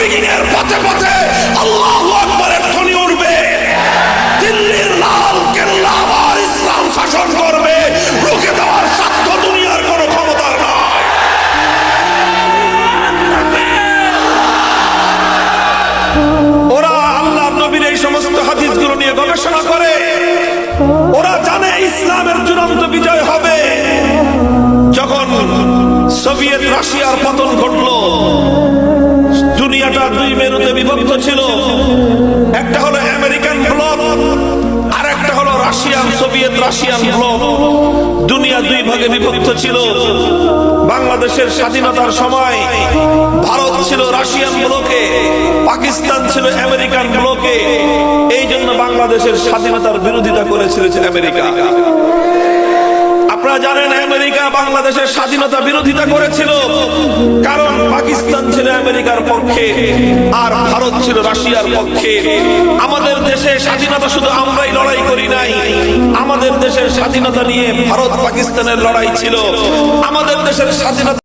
বিগিনের পথে পথে আল্লাহ আকবরের ধ্বনি উঠবে। দিল্লির লাল কেল্লা আর ইসলাম শাসন করবে। রুখে দেওয়ার সাধ্য দুনিয়ার কোনো ক্ষমতার নয়। ওরা আল্লাহ নবীর এই সমস্ত হাদিসগুলো নিয়ে গবেষণা করে। ওরা জানে ইসলামের চূড়ান্ত বিজয় হবে। যখন সোভিয়েত রাশিয়ার পতন ঘটে দুই মেরুতে বিভক্ত ছিল। একটা হলো আমেরিকান ব্লক আর একটা হলো রাশিয়ান সোভিয়েত রাশিয়ান ব্লক। দুনিয়া দুই ভাগে বিভক্ত ছিল। বাংলাদেশের স্বাধীনতার সময় ভারত ছিল রাশিয়ান ব্লকে, পাকিস্তান ছিল আমেরিকান ব্লকে। এই জন্য বাংলাদেশের স্বাধীনতার বিরোধিতা করেছিল আমেরিকা। আপনারা জানেন আমেরিকা বাংলাদেশের স্বাধীনতা বিরোধিতা করেছিল। কারণ পাকিস্তান ছিল আমেরিকার পক্ষে, আর ভারত ছিল রাশিয়ার পক্ষে। আমাদের দেশে স্বাধীনতা শুধু আমরাই লড়াই করি নাই। আমাদের দেশের স্বাধীনতা নিয়ে ভারত পাকিস্তানের লড়াই ছিল। আমাদের দেশের স্বাধীনতা